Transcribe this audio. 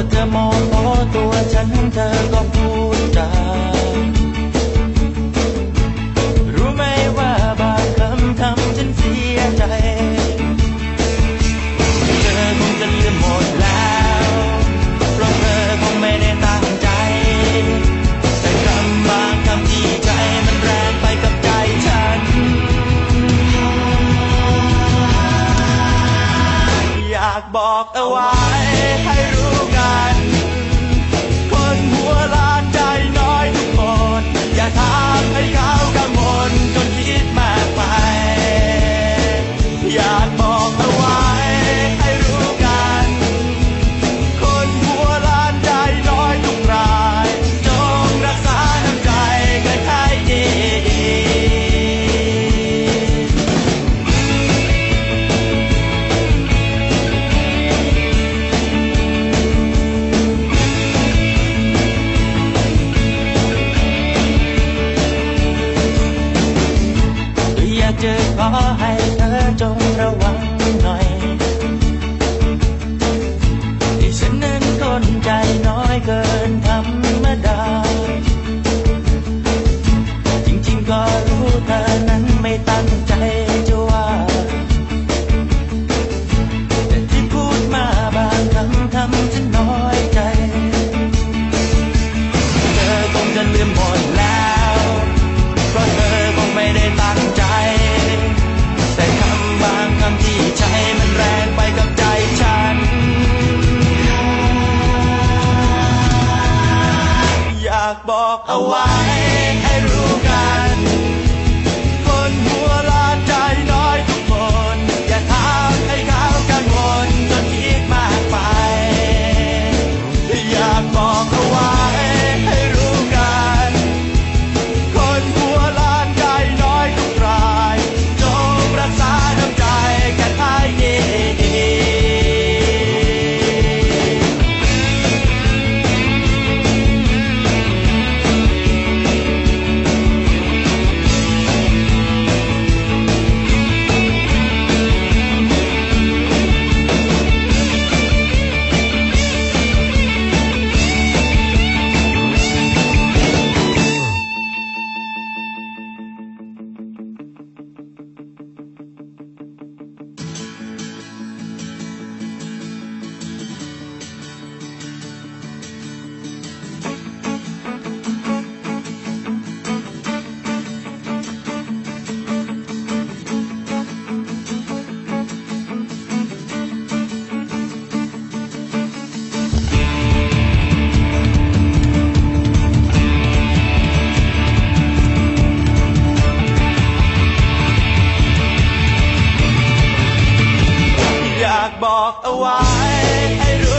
ว่าเธอมองพอตัวฉันเธอก็พูดจารู้ไหมว่าบางคำทำฉันเสียใจ เธอคงจะลืมหมดแล้ว เพราะเธอคงไม่ได้ตั้งใจ แต่คำบางคำที่ใจมันแรงไปกับใจฉัน อยากบอกเอาไว้ให้รู้ ให้เธอจงระวัง A away. wide.